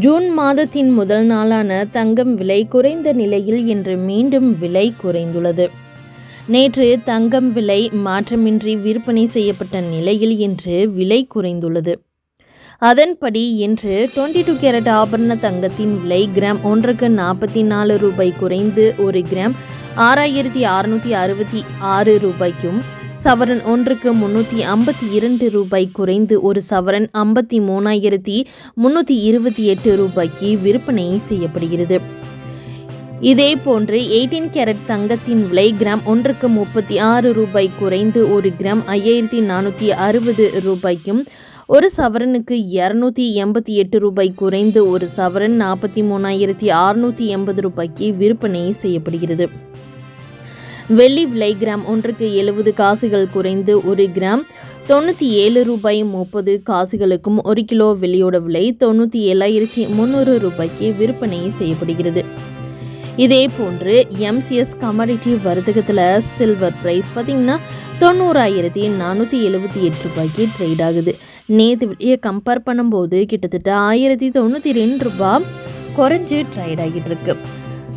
June மாதத்தின் முதல் நாளான தங்கம் விலை குறைந்த நிலையில் இன்று மீண்டும் விலை குறைந்துள்ளது. நேற்று தங்கம் விலை மாற்றமின்றி விற்பனை செய்யப்பட்ட நிலையில் இன்று விலை குறைந்துள்ளது. அதன்படி இன்று டுவெண்ட்டி டூ கேரட் ஆபரண தங்கத்தின் விலை கிராம் ஒன்றுக்கு நாற்பத்தி நாலு ரூபாய் குறைந்து ஒரு கிராம் ஆறாயிரத்தி அறுநூற்றி அறுபத்தி ஆறு ரூபாய்க்கும் சவரன் ஒன்றுக்கு முன்னூற்றி ஐம்பத்தி இரண்டு ரூபாய் குறைந்து ஒரு சவரன் ஐம்பத்தி மூணாயிரத்தி முன்னூற்றி இருபத்தி எட்டு ரூபாய்க்கு விற்பனை செய்யப்படுகிறது. இதே போன்று எயிட்டீன் கேரட் தங்கத்தின் விலை கிராம் ஒன்றுக்கு முப்பத்தி ஆறு ரூபாய் குறைந்து ஒரு கிராம் ஐயாயிரத்தி நானூற்றி அறுபது ரூபாய்க்கும் ஒரு சவரனுக்கு இரநூத்தி எண்பத்தி எட்டு ரூபாய் குறைந்து ஒரு சவரன் நாற்பத்தி மூணாயிரத்தி அறுநூற்றி எண்பது ரூபாய்க்கு விற்பனை செய்யப்படுகிறது. வெள்ளி விலை கிராம் ஒன்றுக்கு எழுபது காசுகள் குறைந்து ஒரு கிராம் தொண்ணூற்றி ஏழு ரூபாய் முப்பது காசுகளுக்கும் ஒரு கிலோ வெள்ளியோட விலை தொண்ணூற்றி ஏழாயிரத்தி முந்நூறு ரூபாய்க்கு விற்பனை செய்யப்படுகிறது. இதே போன்று எம்சிஎஸ் கமாடிட்டி வர்த்தகத்தில் சில்வர் ப்ரைஸ் பார்த்திங்கன்னா தொண்ணூறாயிரத்தி நானூற்றி எழுபத்தி எட்டு ரூபாய்க்கு ட்ரேட் ஆகுது. நேற்று வெளியே கம்பேர் பண்ணும்போது கிட்டத்தட்ட ஆயிரத்தி தொண்ணூற்றி ரெண்டு ரூபா குறைஞ்சு ட்ரேட் ஆகிட்டு இருக்கு.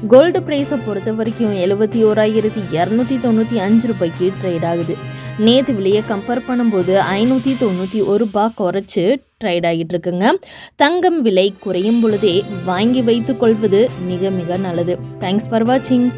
கோல்டு ப்ரைஸை பொறுத்த வரைக்கும் எழுபத்தி ஓராயிரத்தி இரநூத்தி தொண்ணூற்றி அஞ்சு ரூபாய்க்கு ட்ரேட் ஆகுது. நேற்று விலையை கம்பேர் பண்ணும்போது ஐநூற்றி தொண்ணூற்றி ஒரு ரூபாய் குறைச்சி ட்ரேட் ஆகிட்டு இருக்குங்க. தங்கம் விலை குறையும் பொழுதே வாங்கி வைத்து கொள்வது மிக மிக நல்லது. தேங்க்ஸ் ஃபார் வாட்சிங்